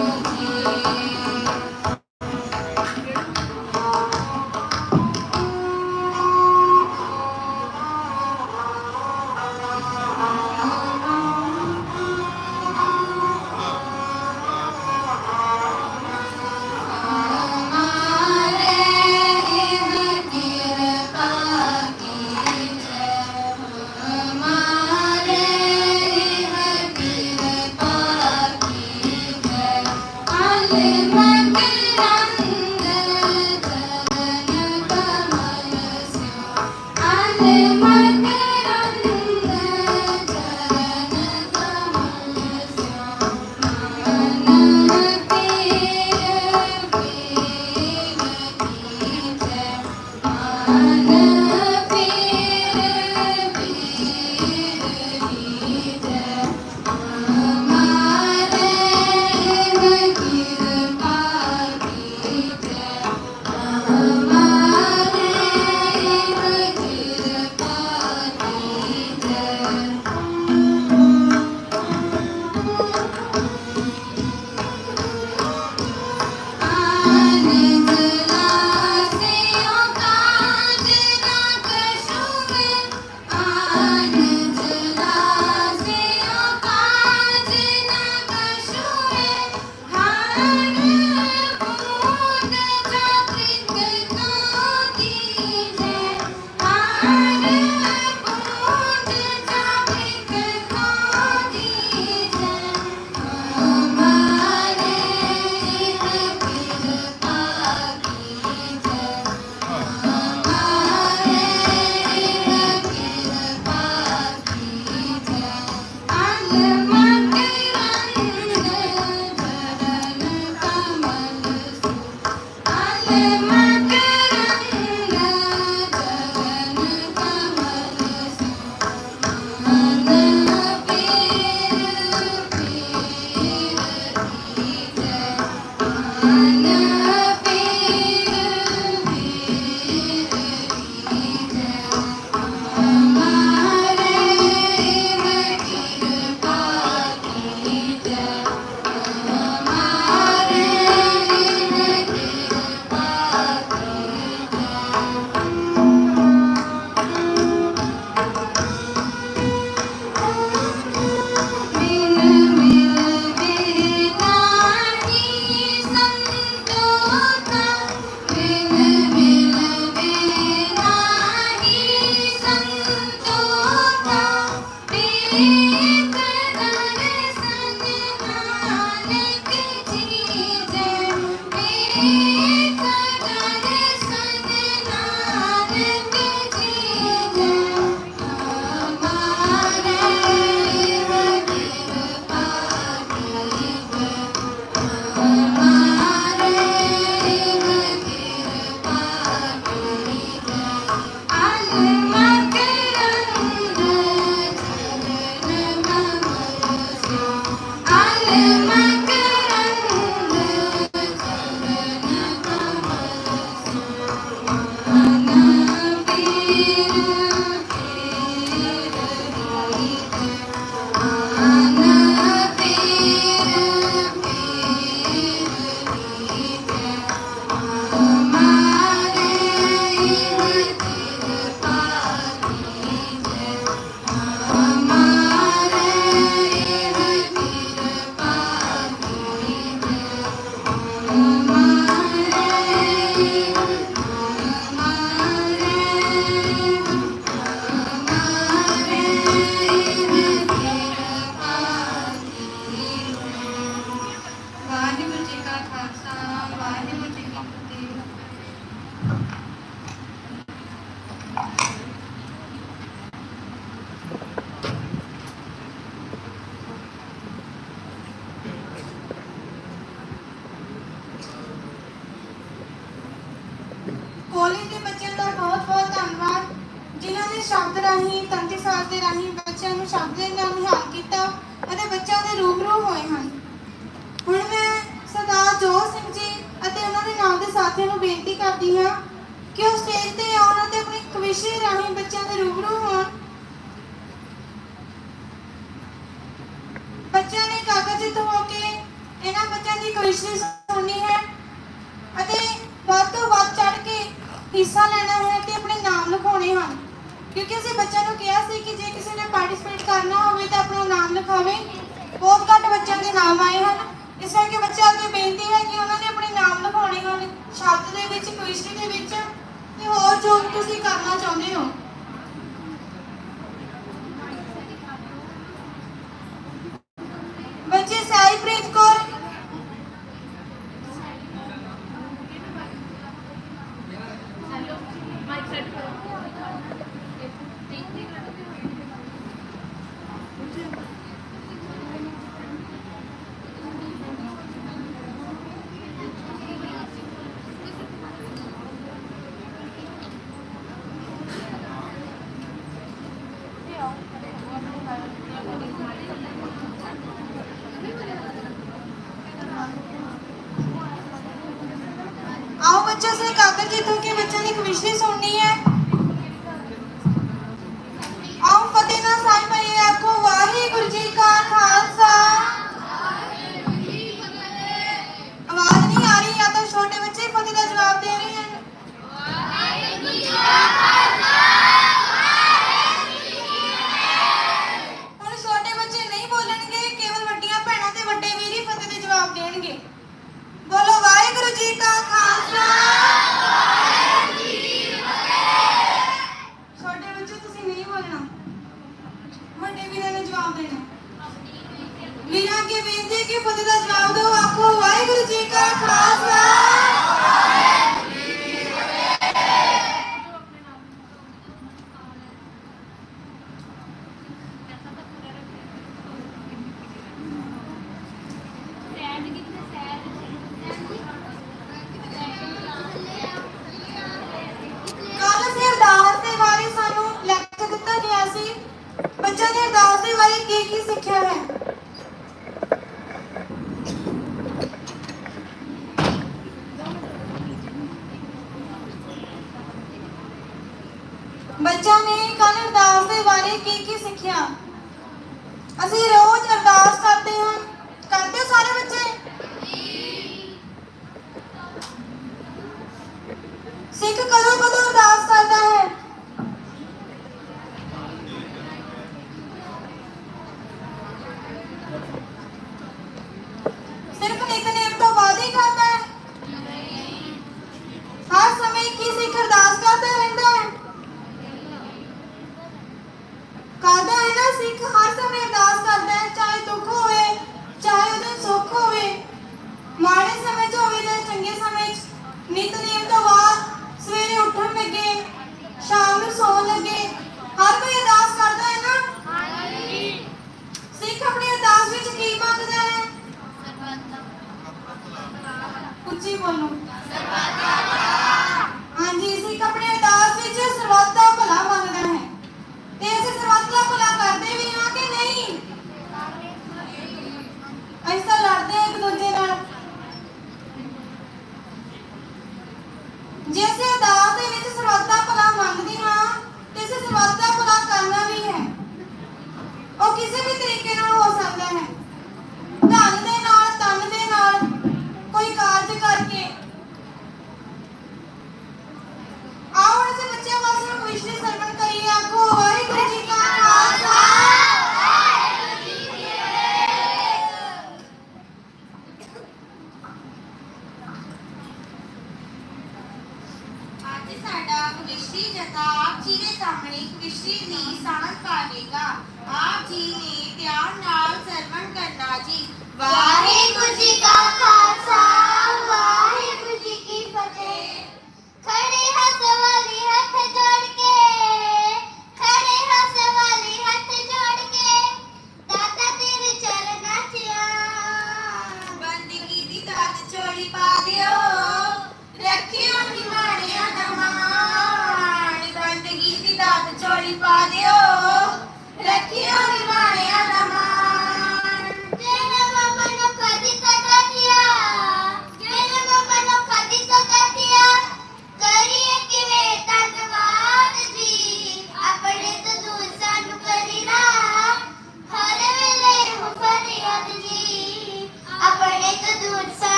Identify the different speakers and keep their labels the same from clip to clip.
Speaker 1: 감사합니다.
Speaker 2: ਸ਼ਬਦ ਰਾਹੀਂ ਤੰਤੀ ਸਾਜ ਦੇ ਰਾਹੀਂ ਬੱਚਿਆਂ ਨੂੰ ਸ਼ਬਦ ਦੇ ਨਾਲ ਨਿਹਾਲ ਕੀਤਾ ਅਤੇ ਬੱਚਿਆਂ ਦੇ ਰੂਬਰੂ ਹੋਏ ਹਨ। ਹੁਣ ਮੈਂ ਸਰਦਾਰ ਜੋਤ ਸਿੰਘ ਜੀ ਅਤੇ ਉਹਨਾਂ ਦੇ ਨਾਲ ਦੇ ਸਾਥੀਆਂ ਨੂੰ ਬੇਨਤੀ ਕਰਦੀ ਹਾਂ ਕਿ ਉਹ ਸਟੇਜ ਤੇ ਆਉਣ ਅਤੇ ਆਪਣੀ ਕਵਿਸ਼ੇ ਰਾਹੀਂ ਬੱਚਿਆਂ ਦੇ ਰੂਬਰੂ ਹੋਣ। ਬੱਚਿਆਂ ਨੇ ਕਾਗਜ਼ਿਤ ਹੋ ਕੇ ਇਹਨਾਂ ਬੱਚਿਆਂ ਦੀ ਕਵਿਸ਼ੇ ਸੁਣਨੀ ਹੈ ਅਤੇ ਵੱਧ ਤੋਂ ਵੱਧ ਚੜ ਕੇ ਹਿੱਸਾ ਲੈਣਾ ਹੈ ਤੇ ਆਪਣੇ ਨਾਮ ਲਿਖਾਉਣੇ ਹਨ। ਕਿਉਂਕਿ ਅਸੀਂ ਬੱਚਿਆਂ ਨੂੰ ਕਿਹਾ ਸੀ ਕਿ ਜੇ ਕਿਸੇ ਨੇ ਪਾਰਟਿਸਿਪੇਟ ਕਰਨਾ ਹੋਵੇ ਤਾਂ ਆਪਣਾ ਨਾਮ ਲਿਖਾਵੇ। ਬਹੁਤ ਘੱਟ ਬੱਚਿਆਂ ਦੇ ਨਾਮ ਆਏ ਹਨ। ਇਸ ਕਰਕੇ ਬੱਚਿਆਂ ਅੱਗੇ ਬੇਨਤੀ ਹੈ ਕਿ ਉਹਨਾਂ ਨੇ ਆਪਣੇ ਨਾਮ ਲਿਖਾਉਣੇ ਹਨ ਸ਼ਬਦ ਦੇ ਵਿੱਚ ਕੁਇਸ਼ਨ ਦੇ ਵਿੱਚ ਤੇ ਹੋਰ ਜੋ ਵੀ ਤੁਸੀਂ ਕਰਨਾ ਚਾਹੁੰਦੇ ਹੋ।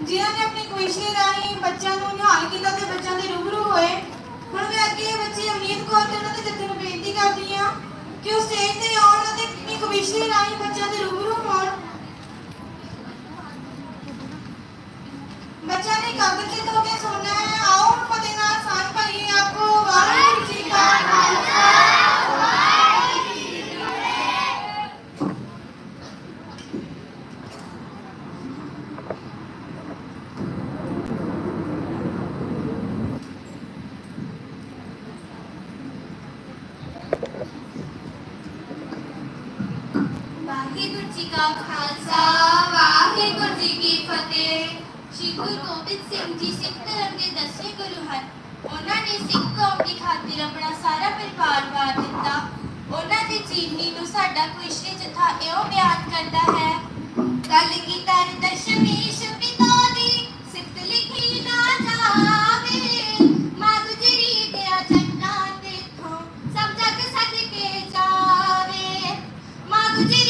Speaker 2: ਜਿਨ੍ਹਾਂ ਨੇ ਆਪਣੀ ਕੋਸ਼ਿਸ਼ ਰਾਹੀਂ ਬੱਚਿਆਂ ਨੂੰ ਨਿਹਾਲ ਕੀਤਾ ਤੇ ਬੱਚਿਆਂ ਦੇ ਰੂਬਰੂ ਹੋਏ, ਹੁਣ ਮੈਂ ਅੱਗੇ ਬੱਚੇ ਅਮਨੀਤ ਕੌਰ ਤੇ ਉਹਨਾਂ ਦੇ ਜੱਥੇ ਨੂੰ ਬੇਨਤੀ ਕਰਦੀ ਹਾਂ ਕਿ ਉਹ ਸਟੇਜ ਤੇ ਆਉਣ ਅਤੇ ਆਪਣੀ ਕੋਸ਼ਿਸ਼ ਰਾਹੀਂ ਬੱਚਿਆਂ ਦੇ ਰੂਬਰੂ ਹੋਣ। ਬੱਚਿਆਂ ਨੇ ਕਾਗਜ਼ ਤੇ ਧੋ ਕੇ ਸੋਨਾ ਹੈ
Speaker 3: ਸ੍ਰੀ ਗੁਰੂ ਗੋਬਿੰਦ ਸਿੰਘ ਜੀ ਸਿੱਖ ਧਰਮ ਦੇ ਦਸਵੇਂ ਗੁਰੂ ਹਨ। ਉਹਨਾਂ ਨੇ ਸਿੱਖ ਕੌਮ ਦੀ ਖਾਤਰ ਆਪਣਾ ਸਾਰਾ ਪਰਿਵਾਰ ਵਾਰ ਦਿੱਤਾ। ਉਹਨਾਂ ਦੀ ਜੀਵਨੀ ਨੂੰ ਸਾਡਾ ਕੁਸ਼ਰੀ ਜਥਾ ਇਹੋ ਬਿਆਨ ਕਰਦਾ ਹੈ ਕੱਲ ਕੀ ਤਰ ਦਸ਼ਮੇਸ਼ ਪਿਤਾ ਦੀ, ਸਿਫਤ ਲਿਖੀ ਨਾ ਜਾਵੇ। ਮਾਂ ਗੁਜਰੀ ਗਿਆ ਜੰਨਾ ਦੇਖੋ ਸਭ ਜਗ ਸਦਕੇ ਜਾਵੇ। ਮਾਂ ਗੁਜਰੀ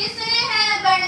Speaker 3: ਕਿਸਨੇ ਹੈ ਬਣ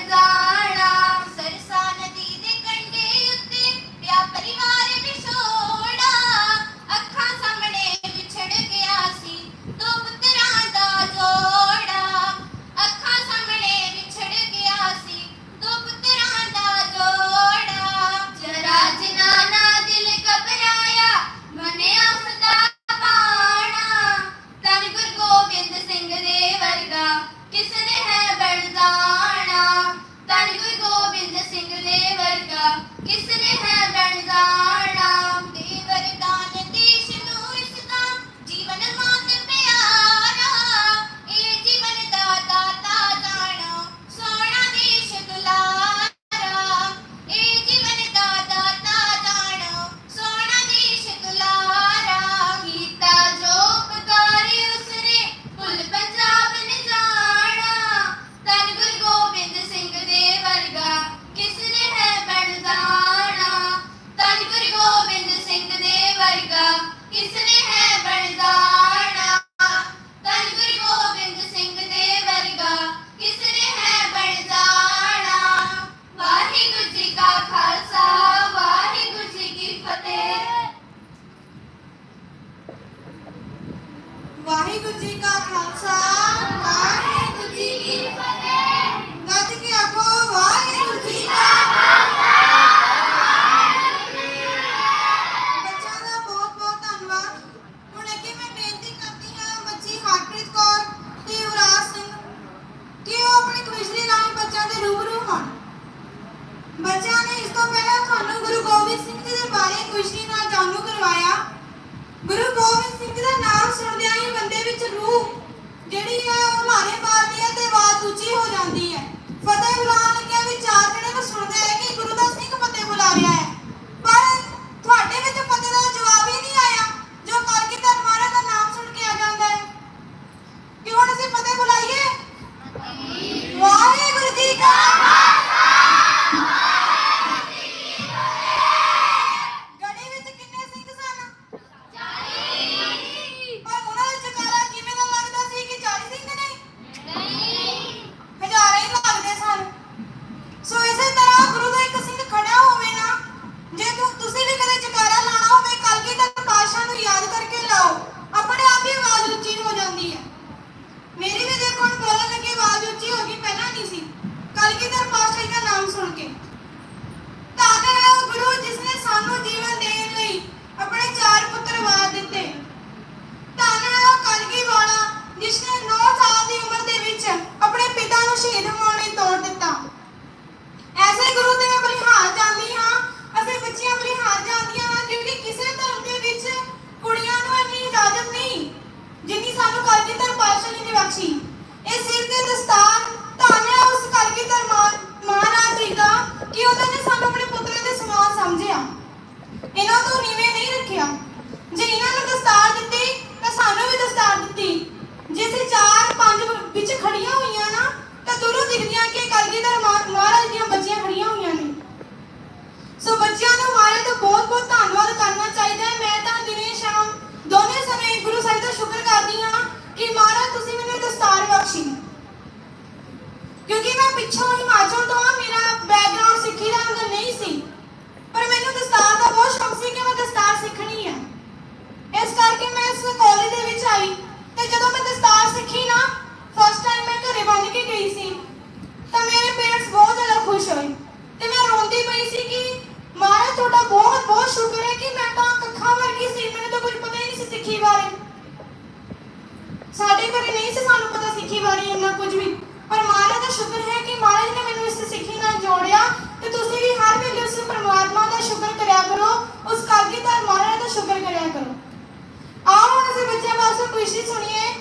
Speaker 2: ਕਲਗੀਧਰ ਪਾਤਸ਼ਾਹ ਜੀ ਦਾ ਨਾਮ ਸੁਣ ਕੇ। ਧੰਨ ਹੈ ਉਹ ਗੁਰੂ ਜਿਸ ਨੇ ਸਾਨੂੰ ਜੀਵਨ ਦੇਣ ਲਈ ਆਪਣੇ ਚਾਰ ਪੁੱਤਰ ਵਾਰ ਦਿੱਤੇ। ਧੰਨ ਹੈ ਉਹ ਕਲਗੀ ਵਾਲਾ ਜਿਸ ਨੇ 9 ਸਾਲ ਦੀ ਉਮਰ ਦੇ ਵਿੱਚ ਆਪਣੇ ਪਿਤਾ ਨੂੰ ਸ਼ਹੀਦ ਹੋਣ ਲਈ ਤੋੜ ਦਿੱਤਾ। ਐਸੇ ਗੁਰੂ ਤੇ ਮੈਂ ਬਲਿਹਾਰ ਜਾਂਦੀ ਹਾਂ, ਅਸੀਂ ਬੱਚੀਆਂ ਬਲਿਹਾਰ ਜਾਂਦੀਆਂ ਹਾਂ, ਕਿਉਂਕਿ ਕਿਸੇ ਧਰਮ ਦੇ ਵਿੱਚ ਕੁੜੀਆਂ ਨੂੰ ਇੰਨੀ ਇਜਾਜ਼ਤ ਨਹੀਂ, ਜਿੰਨੀ ਸਾਨੂੰ ਕਲਗੀਧਰ ਪਾਤਸ਼ਾਹ ਜੀ ਨੇ ਬਖਸ਼ੀ। ਇਹ ਸਿਰ ਤੇ ਦਸਤਾਰ ਧੰਨ ਹੈ ਉਸ ਕਲਗੀਧਰ ਮਹਾ- ਮਹਾਰਾਜ ਕਿ ਉਹਨਾਂ ਨੇ ਸਾਨੂੰ ਆਪਣੇ ਪੁੱਤਰਾਂ ਦੇ ਸਮਾਨ ਸਮਝਿਆ। ਇਹਨਾਂ ਤੋਂ ਨੀਵੇਂ ਨਹੀਂ ਰੱਖਿਆ। ਜੇ ਇਹਨਾਂ ਨੂੰ ਦਸਤਾਰ ਦਿੱਤੀ, ਤਾਂ ਸਾਨੂੰ ਵੀ ਦਸਤਾਰ ਦਿੱਤੀ। ਜੇ ਅਸੀਂ ਚਾਰ ਪੰਜ ਵਿੱਚ ਖੜੀਆਂ ਹੋਈਆਂ ਨਾ, ਤਾਂ ਦੂਰੋਂ ਦਿਖਦੀਆਂ ਕਿ ਕਲਗੀਧਰ ਮਹਾ- ਮਹਾਰਾਜ ਦੀਆਂ ਬੱਚੀਆਂ ਖੜੀਆਂ ਹੋਈਆਂ ਨੇ। ਸੋ ਬੱਚਿਆਂ ਨੂੰ ਮਾਰੇ ਤੋਂ ਬਹੁਤ ਬਹੁਤ ਧੰਨਵਾਦ ਕਰਨਾ ਚਾਹੀਦਾ ਹੈ। ਮੈਂ ਤਾਂ ਦਿਨੇ ਸ਼ਾਮ ਦੋਨੇ ਸਮੇਂ ਗੁਰੂ ਸਾਹਿਬ ਦਾ ਸ਼ੁਕਰ ਕਰਦੀ ਹਾਂ ਕਿ ਮਹਾਰਾਜ ਤੁਸੀਂ ਮੈਨੂੰ ਦਸਤਾਰ ਬਖਸ਼ੀ। ਕਿਉਂਕਿ ਮੈਂ ਪਿੱਛੋਂ ਹਿਮਾਚਲ ਤੋਂ ਆ, ਮੇਰਾ ਬੈਕਗ੍ਰਾਉਂਡ ਸਿੱਖੀ ਦਾ ਅੰਦਰ ਨਹੀਂ ਸੀ। ਪਰ ਮੈਨੂੰ ਦਸਤਾਰ ਦਾ ਬਹੁਤ ਸ਼ੌਕ ਸੀ ਕਿ ਮੈਂ ਦਸਤਾਰ ਸਿੱਖਣੀ ਹੈ ਇਸ ਕਰਕੇ ਮੈਂ ਇਸ ਕਾਲਜ ਦੇ ਵਿੱਚ ਆਈ ਤੇ ਜਦੋਂ ਮੈਂ ਦਸਤਾਰ ਸਿੱਖੀ ਨਾ ਫਸਟ ਟਾਈਮ ਮੈਂ ਘਰੇ ਬੰਨ ਕੇ ਗਈ ਸੀ, ਤਾਂ ਮੇਰੇ ਪੇਰੈਂਟਸ ਬਹੁਤ ਜ਼ਿਆਦਾ ਖੁਸ਼ ਹੋਏ ਤੇ ਮੈਂ ਰੋਂਦੀ ਪਈ ਸੀ ਕਿ ਮਹਾਰਾਜ, ਤੁਹਾਡਾ ਬਹੁਤ ਬਹੁਤ ਸ਼ੁਕਰ ਹੈ ਕਿ ਮੈਂ ਤਾਂ ਕੱਖਾਂ ਵਰਗੀ ਸੀ, ਮੈਨੂੰ ਤਾਂ ਕੁਝ ਪਤਾ ਹੀ ਨਹੀਂ ਸੀ ਸਿੱਖੀ ਬਾਰੇ। ਸਾਡੇ ਘਰੇ ਨਹੀਂ ਸੀ ਸਾਨੂੰ ਪਤਾ ਸਿੱਖੀ ਬਾਰੇ ਇੰਨਾ ਕੁਝ ਵੀ, ਪਰ ਮਹਾਰਾਜ ਦਾ ਸ਼ੁਕਰ ਹੈ ਕਿ ਮਹਾਰਾਜ ਨੇ ਮੈਨੂੰ ਇਸ ਸਿੱਖੀ ਨਾਲ ਜੋੜਿਆ ਤੇ ਤੁਸੀਂ ਵੀ ਹਰ ਵੇਲੇ ਉਸ ਪਰਮਾਤਮਾ ਦਾ ਸ਼ੁਕਰ ਕਰਿਆ ਕਰੋ ਧੰਨ ਕਲਗੀਧਰ ਮਹਾਰਾਜ ਦਾ ਸ਼ੁਕਰ ਕਰਿਆ ਕਰੋ। ਆਓ ਹੁਣ ਅਸੀਂ ਬੱਚਿਆਂ ਵਾਸਤੇ ਖੁਸ਼ੀ ਸੁਣੀਏ।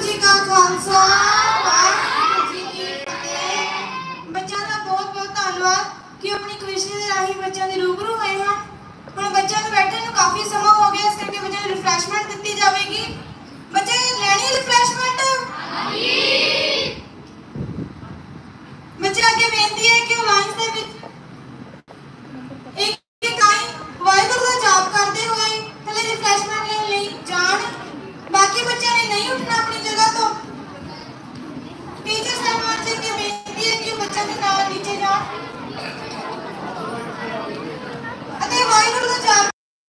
Speaker 2: ਖਾਲਸਾ, ਵਾਹਿਗੁਰੂ ਜੀ ਕੀ ਫਤਿਹ। ਬੱਚਿਆਂ ਦਾ ਬਹੁਤ ਬਹੁਤ ਧੰਨਵਾਦ ਕਿ ਆਪਣੀ ਕਵਿਸ਼ਰੀ ਦੇ ਰਾਹੀਂ ਬੱਚਿਆਂ ਦੇ ਰੂਬਰੂ ਹੋਏ ਹਨ ਹੁਣ ਬੱਚਿਆਂ ਨੂੰ ਬੈਠਣ ਨੂੰ ਕਾਫੀ ਸਮਾਂ ਹੋ ਗਿਆ, ਇਸ ਕਰਕੇ ਬੱਚਿਆਂ ਨੂੰ ਰਿਫਰੈਸ਼ਮੈਂਟ